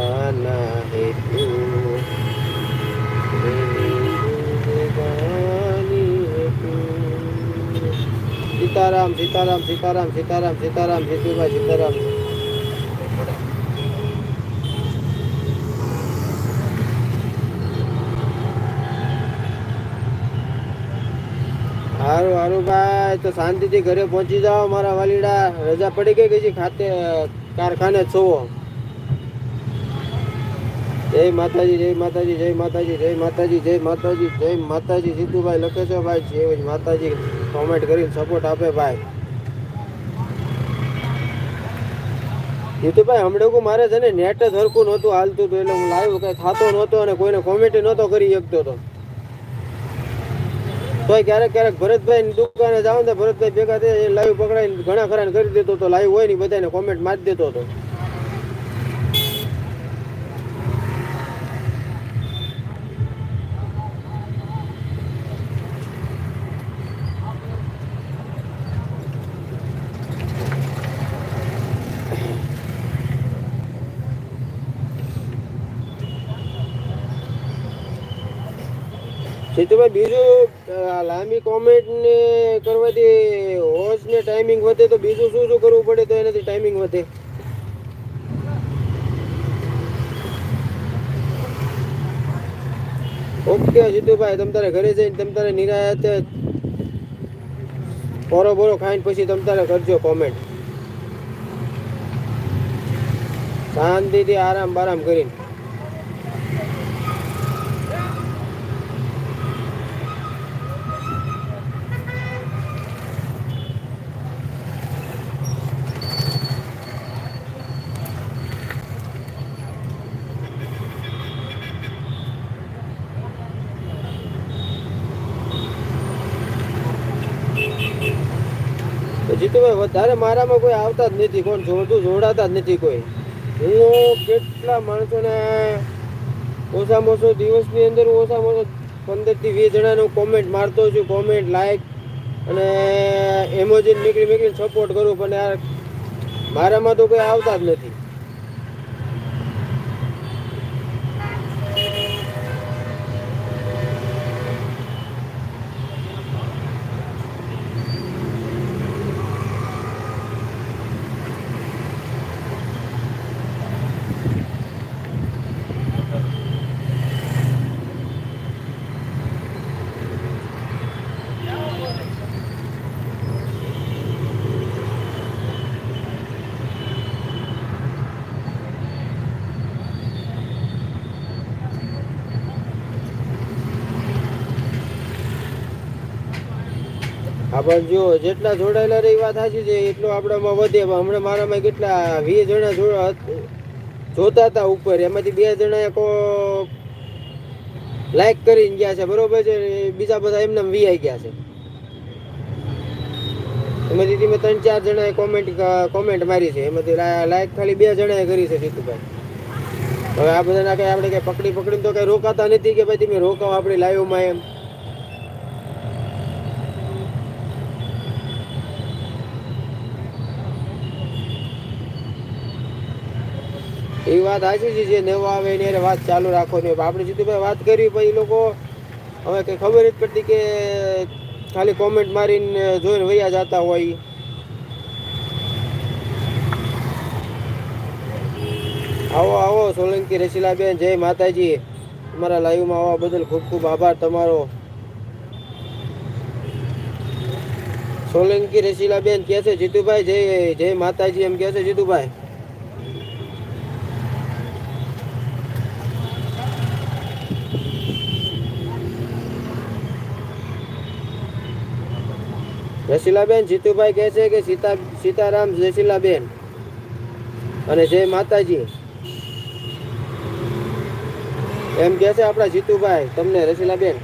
દેવાના હેતુ. સીતારામ સીતારામ સીતારામ સીતારામ સીતારામ, સીતુભાઈ, સીતારામ. હારું સારું ભાઈ, તો શાંતિથી ઘરે પહોંચી જાઓ મારા વાલીડા. રજા પડી ગઈ કે ખાતે કારખાને છો? જય માતાજી જય માતાજી જય માતાજી જય માતાજી જય માતાજી જય માતાજી, જીતુભાઈ લખે છે ભાઈ જય માતાજી કોમેન્ટ કરીને સપોર્ટ આપે ભાઈ. જીતુભાઈ હમણાં મારે છે ને નેટ જ હરખું નહોતું હાલતું હતું, એટલે હું લાઈવ કઈ થતો નહોતો અને કોઈને કોમેન્ટ નહોતો કરી શકતો તો. તોય ક્યારેક ક્યારેક ભરતભાઈ દુકાને જાવ ને ભરતભાઈ ભેગા થઈ લાઈવ પકડાઈને ઘણા ખરા કરી દેતો તો લાઈવ હોય ને બધાને કોમેન્ટ મારી દેતો હતો સીતુભાઈ બીજું લાંબી કોમેન્ટ ને કરવાથી હોશ ને ટાઈમિંગ વધે તો બીજું શું શું કરવું પડે તો એનાથી ટાઈમિંગ વધે? ઓકે સીતુભાઈ તમ તારે ઘરે જઈને, તમ તારે નિરાયતે બોરો બોરો ખાઈને પછી તમ તારે કરજો કોમેન્ટ શાંતિથી આરામ બારામ કરીને. જીતુભાઈ વધારે મારામાં કોઈ આવતા જ નથી કોણ જોડતું જોડાતા જ નથી કોઈ. હું કેટલા માણસોને ઓછામાં ઓછો દિવસની અંદર ઓછામાં ઓછો પંદરથી વીસ જણાનું કોમેન્ટ મારતો છું કોમેન્ટ લાઈક અને એમોજી નીકળી નીકળી સપોર્ટ કરું, પણ યાર મારામાં તો કોઈ આવતા જ નથી. હા પણ જો જેટલા જોડાયેલા રહી વાત સાચી છે, એટલું આપણામાં વધે. પણ હમણાં મારામાં કેટલા, વીસ જણા જોડા જોતા હતા ઉપર. એમાંથી બે જણા કો લાઈક કરીને ગયા છે, બરોબર છે? બીજા બધા એમને વીઆઈ ગયા છે. એમાંથી ધીમે ત્રણ, ચાર જણાએ કોમેન્ટ કોમેન્ટ મારી છે. એમાંથી લાઈક ખાલી બે જણાએ કરી છે, જીતુભાઈ. હવે આ બધાના કઈ આપણે કઈ પકડી પકડીને તો કઈ રોકાતા નથી કે ભાઈ તમે રોકાવ આપણી લાઈવમાં એમ. એ વાત સાચી છે, જે નવો આવે એની હારે વાત ચાલુ રાખવાની. આપણે જીતુભાઈ વાત કરી પછી લોકો હવે કઈ ખબર જ પડતી કે ખાલી કોમેન્ટ મારીને જોઈને વૈયા જતા હોય આવો આવો, સોલંકી રસીલાબેન, જય માતાજી. અમારા લાઈવમાં આવવા બદલ ખૂબ ખૂબ આભાર તમારો. સોલંકી રસીલાબેન, કહે છે, જીતુભાઈ, જય જય માતાજી, એમ કહે છે, જીતુભાઈ. રસીલાબેન જીતુભાઈ કહે છે કે સીતા સીતારામ રસીલાબેન અને જય માતાજી. એમ કહે છે આપણા જીતુભાઈ, તમને રસીલાબેન.